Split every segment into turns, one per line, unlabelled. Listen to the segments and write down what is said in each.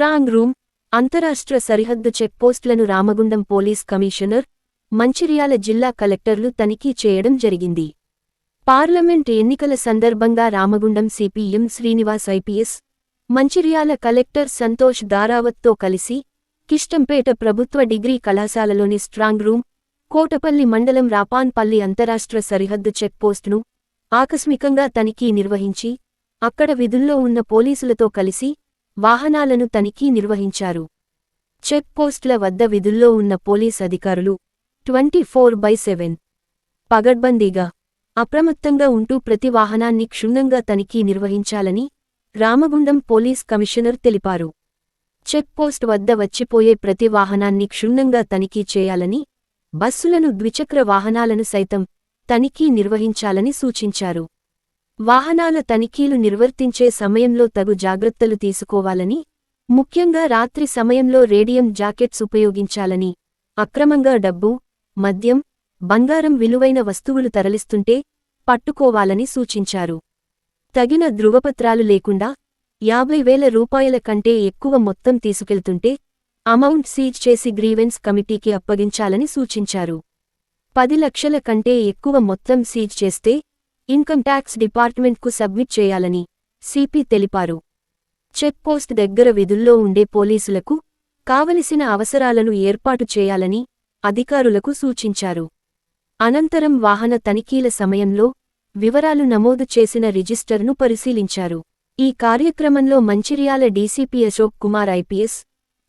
Strong room అంతరాష్ట్ర సరిహద్దు చెక్పోస్టులను రామగుండం పోలీస్ కమిషనర్ మంచిర్యాల జిల్లా కలెక్టర్లు తనిఖీ చేయడం జరిగింది. పార్లమెంట్ ఎన్నికల సందర్భంగా Ramagundam C P M Srinivas I P S Mancherial collector Santosh దారావత్తో కలిసి కిష్టంపేట ప్రభుత్వ డిగ్రీ కళాశాలలోని స్ట్రాంగ్ రూమ్ కోటపల్లి మండలం రాపాన్పల్లి అంతరాష్ట్ర సరిహద్దు చెక్పోస్టును ఆకస్మికంగా తనిఖీ నిర్వహించి అక్కడ విధుల్లో ఉన్న పోలీసులతో కలిసి వాహనాలను తనిఖీ నిర్వహించారు. చెక్పోస్టుల వద్ద విధుల్లో ఉన్న పోలీస్ అధికారులు ట్వంటీ ఫోర్ బై సెవెన్. పగడ్బందీగా అప్రమత్తంగా ఉంటూ ప్రతి వాహనాన్ని క్షుణ్ణంగా తనిఖీ నిర్వహించాలని రామగుండం పోలీస్ కమిషనర్ తెలిపారు. చెక్పోస్ట్ వద్ద వచ్చిపోయే ప్రతి వాహనాన్ని క్షుణ్ణంగా తనిఖీ చేయాలని బస్సులను ద్విచక్ర వాహనాలను సైతం తనిఖీ నిర్వహించాలని సూచించారు. వాహనాల తనిఖీలు నిర్వర్తించే సమయంలో తగు జాగ్రత్తలు తీసుకోవాలని ముఖ్యంగా రాత్రి సమయంలో రేడియం జాకెట్స్ ఉపయోగించాలని అక్రమంగా డబ్బు మద్యం బంగారం విలువైన వస్తువులు తరలిస్తుంటే పట్టుకోవాలని సూచించారు. తగిన ధృవపత్రాలు లేకుండా యాభై వేల రూపాయల కంటే ఎక్కువ మొత్తం తీసుకెళ్తుంటే అమౌంట్ సీజ్ చేసి గ్రీవెన్స్ కమిటీకి అప్పగించాలని సూచించారు. పది లక్షల కంటే ఎక్కువ మొత్తం సీజ్ చేస్తే ఇన్కమ్ ట్యాక్స్ డిపార్ట్మెంట్కు సబ్మిట్ చేయాలని సిపి తెలిపారు. చెక్పోస్ట్ దగ్గర విధుల్లో ఉండే పోలీసులకు కావలసిన అవసరాలను ఏర్పాటు చేయాలని అధికారులకు సూచించారు. అనంతరం వాహన తనిఖీల సమయంలో వివరాలు నమోదు చేసిన రిజిస్టర్ను పరిశీలించారు. ఈ కార్యక్రమంలో Mancherial DCP Ashok Kumar IPS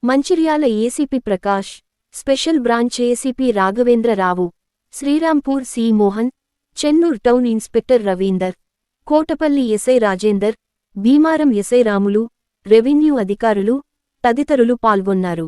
Mancherial ACP Prakash special branch ACP Raghavendra Rao Srirampur C Mohan Chennur town inspector Ravinder Kotapalli SI Rajender Bheemaram SI Ramulu revenue అధికారులు తదితరులు పాల్గొన్నారు.